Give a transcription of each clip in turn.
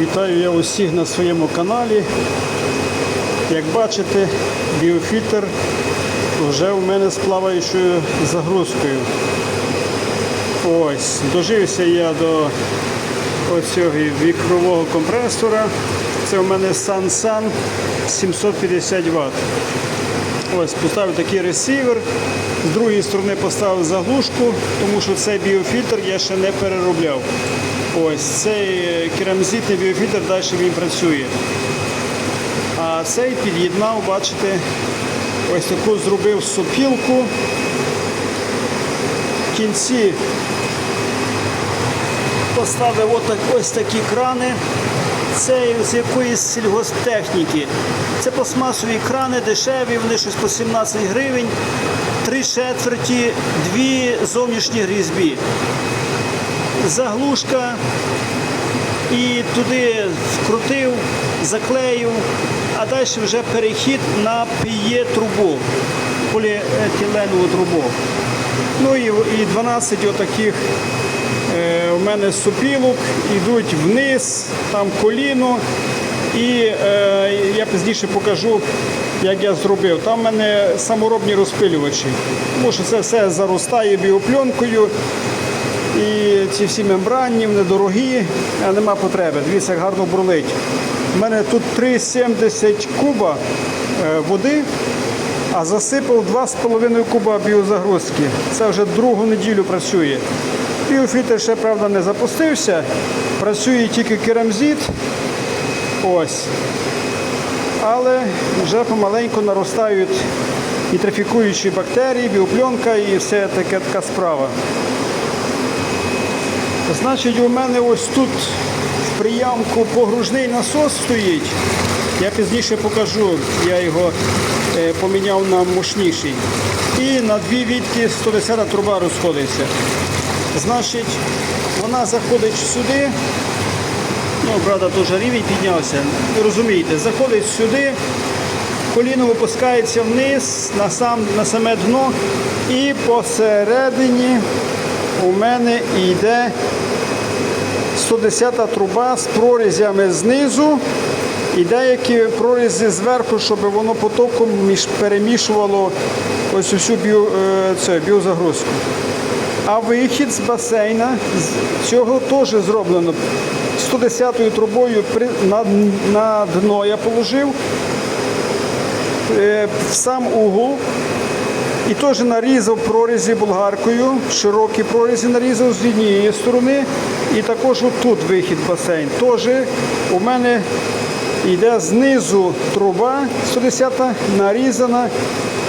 Вітаю я усіх на своєму каналі. Як бачите, біофільтр вже у мене з плаваючою загрузкою. Ось, дожився я до оцього вікрового компресора. Це у мене Sansan 750 Вт. Ось поставив такий ресивер. З другої сторони поставив заглушку, тому що цей біофільтр я ще не переробляв. Ось цей керамзитний біофільтр далі він працює. А цей під'єднав, бачите, ось таку зробив сопілку. В кінці поставив ось такі крани. Це з якоїсь сільгосптехніки. Це пластмасові крани дешеві, вони щось по 17 гривень, три четверті, дві зовнішні різьбі. Заглушка і туди вкрутив, заклеїв, а далі вже перехід на піє трубу, поліетиленову трубу. Ну і, і 12 отаких у мене супілок йдуть вниз, там коліно. І е, я пізніше покажу, як я зробив. Там в мене саморобні розпилювачі, тому що це все заростає біопленкою. І ці всі мембранні, вони дорогі, а нема потреби. Дивіться, як гарно бурлить. У мене тут 3,70 куба е, води, а засипав 2,5 куба біозагрузки. Це вже другу неділю працює. Біофільтр ще, правда, не запустився. Працює тільки керамзит. Ось. Але вже помаленьку наростають і трафікуючі бактерії, біопленка і все таке така справа. Значить, у мене ось тут в приямку погружний насос стоїть. Я пізніше покажу, я його е, поміняв на мощніший. І на дві відки 110 труба розходиться. Значить, вона заходить сюди. Ну, правда, теж рівень піднявся. Розумієте, заходить сюди, коліно опускається вниз на, сам, на саме дно і посередині у мене йде 110 труба з прорізями знизу і деякі прорізи зверху, щоб воно потоком перемішувало ось усю біо, біозагрузку. А вихід з басейна з цього теж зроблено. 110-ю трубою на, на дно я положив е, в сам угол і теж нарізав прорізі болгаркою, широкі прорізі нарізав з однієї сторони. І також отут вихід басейн. Теж у мене йде знизу труба 110 нарізана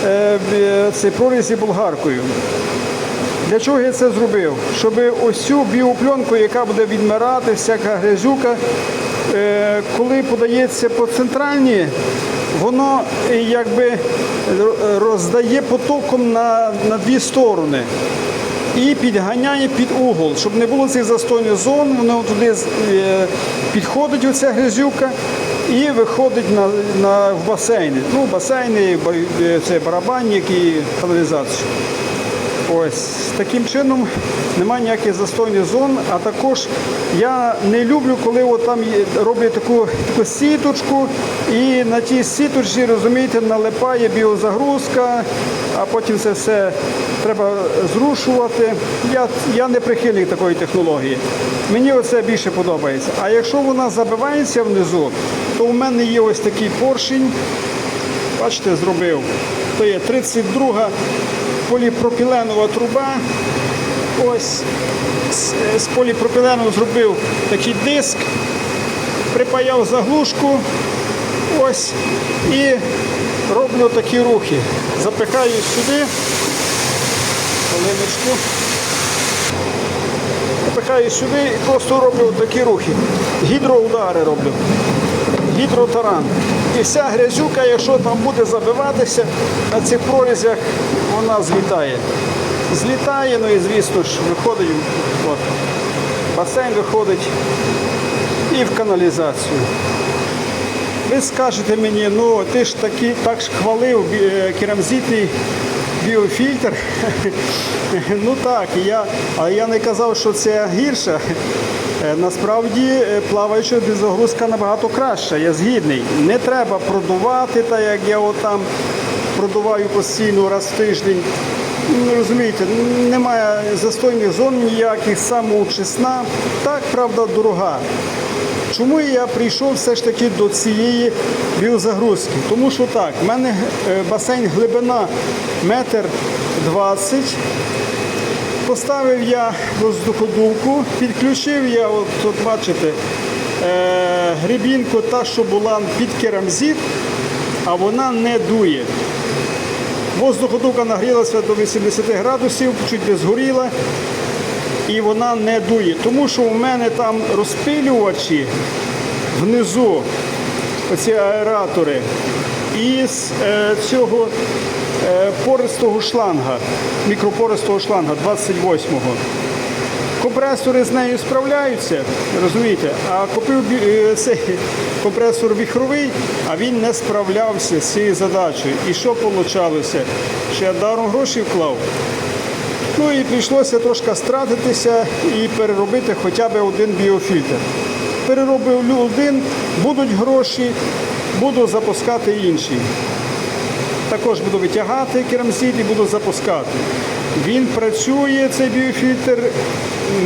е, е, цей прорізі болгаркою. Для чого я це зробив? Щоб ось цю біопленку, яка буде відмирати, всяка грязюка, е, коли подається по центральній, воно е, якби роздає потоком на, на дві сторони і підганяє під угол, щоб не було цих застойних зон, воно туди е, підходить оця грязюка і виходить на, на, в басейни. Ну, басейни, це барабанник і каналізацію. Ось таким чином немає ніяких застойних зон. А також я не люблю, коли от там роблять таку, таку сіточку, і на тій сіточці, розумієте, налипає біозагрузка, а потім це все треба зрушувати. Я, я не прихильник такої технології. Мені оце більше подобається. А якщо вона забивається внизу, то у мене є ось такий поршень. Бачите, зробив. То є 32 поліпропіленова труба. Ось з, поліпропілену зробив такий диск, припаяв заглушку. Ось і роблю такі рухи. Запихаю сюди. Хвилиночку. Запихаю сюди і просто роблю такі рухи. Гідроудари роблю гідротаран. І вся грязюка, якщо там буде забиватися на цих прорізях, вона злітає. Злітає, ну і звісно ж виходить, от, басейн виходить і в каналізацію. Ви скажете мені, ну ти ж таки так ж хвалив е, керамзитний біофільтр. ну так, я, але я не казав, що це гірше. Е, Насправді е, плаваюча дезагрузка набагато краща, я згідний. Не треба продувати, так як я отам продуваю постійно раз в тиждень. Ну, розумієте, немає застойних зон ніяких, самоочисна. Так, правда, дорога. Чому я прийшов все ж таки до цієї біозагрузки? Тому що так, в мене е, басейн глибина метр двадцять. Поставив я воздуходувку, підключив я, от, от бачите, е, грибінку та, що була під керамзит, а вона не дує. Воздуходувка нагрілася до 80 градусів, чуть не згоріла, і вона не дує. Тому що у мене там розпилювачі внизу, оці аератори, із е, цього е, пористого шланга, мікропористого шланга 28-го. Компресори з нею справляються, розумієте, а купив е, цей компресор віхровий, а він не справлявся з цією задачею. І що вийшло? Я даром гроші вклав. Ну і прийшлося трошки стратитися і переробити хоча б один біофільтр. Переробив один, будуть гроші, буду запускати інший. Також буду витягати керамзит і буду запускати. Він працює, цей біофільтр.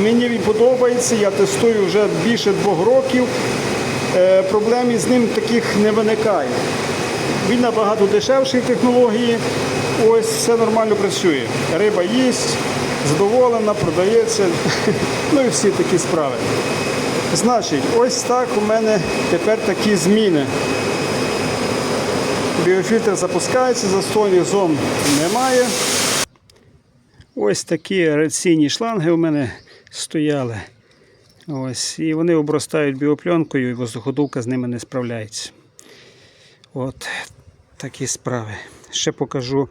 Мені він подобається, я тестую вже більше двох років. Е, Проблем із ним таких не виникає. Він набагато дешевший технології. Ось все нормально працює. Риба їсть, задоволена, продається. Ну і всі такі справи. Значить, ось так у мене тепер такі зміни. Біофільтр запускається, застойних зон немає. Ось такі раційні шланги у мене стояли. Ось, і вони обростають біопленкою, і воздуходувка з ними не справляється. От такі справи. Ще покажу,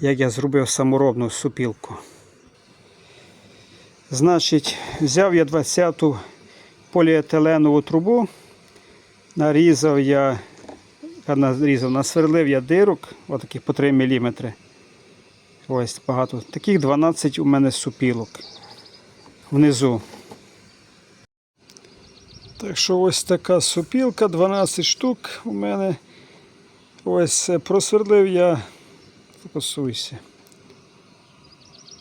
як я зробив саморобну супілку. Значить, взяв я 20-ту поліетиленову трубу, нарізав я, нарізав, насверлив я дирок, отаких по 3 мм. Ось багато. Таких 12 у мене супілок внизу. Так що ось така супілка, 12 штук у мене. Ось е, просверлив я, фокусуйся.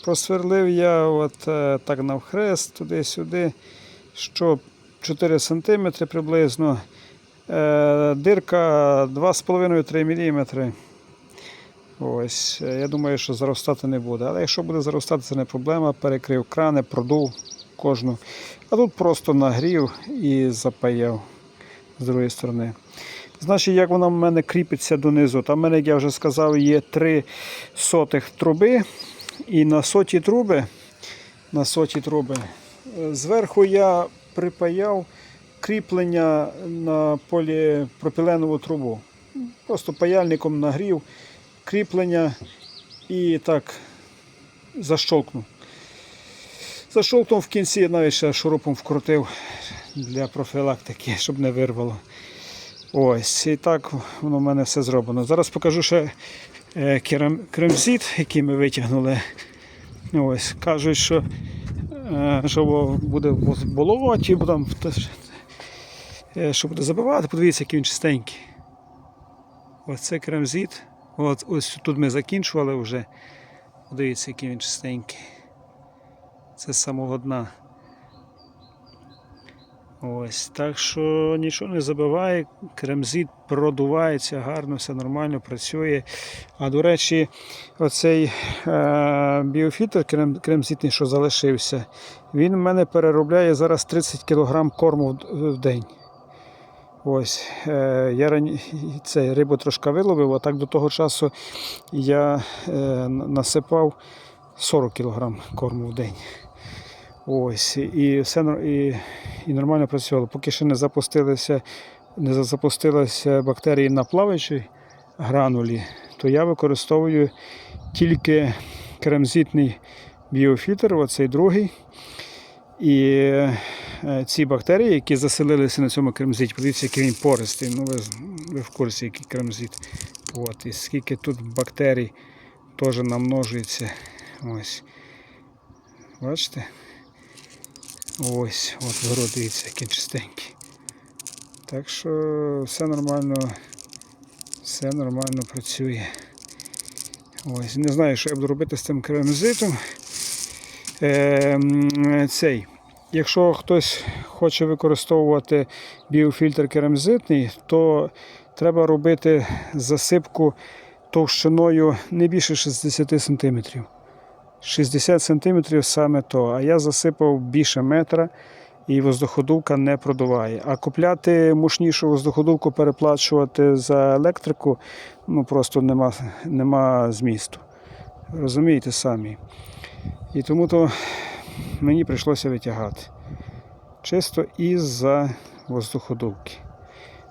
Просверлив я от е, так навхрест, туди-сюди, що 4 см приблизно. Е, Дирка 2,5-3 мм. Ось, я думаю, що заростати не буде. Але якщо буде заростати, це не проблема. Перекрив крани, продув кожну. А тут просто нагрів і запаяв з другої сторони. Значить, як вона в мене кріпиться донизу. Там в мене, як я вже сказав, є три сотих труби. І на соті труби, на соті труби, зверху я припаяв кріплення на поліпропіленову трубу. Просто паяльником нагрів кріплення і так защолкнув. Защолкнув в кінці, навіть ще шурупом вкрутив для профілактики, щоб не вирвало. Ось, і так воно в мене все зроблено. Зараз покажу ще е, кремзит, який ми витягнули. Ось, кажуть, що, е, що буде болоті, там, е, що буде забивати. Подивіться, який він чистенький. Ось це кремзит. От, ось тут ми закінчували вже. Подивіться, який він чистенький. Це з самого дна. Ось, так що нічого не забиває, кремзит продувається гарно, все нормально працює. А до речі, оцей е, біофільтр крем, кремзитний, що залишився, він в мене переробляє зараз 30 кг корму в, в день. Ось, е, я рані... це рибу трошки виловив, а так до того часу я е, насипав 40 кг корму в день. Ось, і все і, і нормально працювало. Поки ще не запустилися, не запустилися бактерії на плаваючій гранулі, то я використовую тільки кремзитний біофільтр, оцей другий. І е, ці бактерії, які заселилися на цьому кремзиті, подивіться, який він пористий. Ну, ви, ви в курсі, який кремзит. От, і скільки тут бактерій теж намножується. Ось. Бачите? Ось, от город, дивіться, який чистенький. Так що все нормально, все нормально працює. Ось, не знаю, що я буду робити з цим керамзитом. Е, цей. Якщо хтось хоче використовувати біофільтр керамзитний, то треба робити засипку товщиною не більше 60 см. 60 см саме то. А я засипав більше метра і воздуходувка не продуває. А купляти мощнішу воздуходувку, переплачувати за електрику ну просто нема, нема змісту. Розумієте самі. І тому то мені прийшлося витягати. Чисто із-за воздуходувки.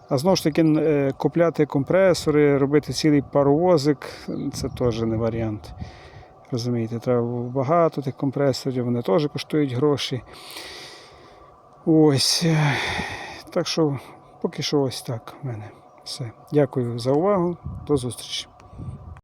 А знову ж таки, е, купляти компресори, робити цілий паровозик це теж не варіант. Розумієте, треба багато тих компресорів, вони теж коштують гроші. Ось. е, Так що, поки що ось так в мене. Все. Дякую за увагу. До зустрічі.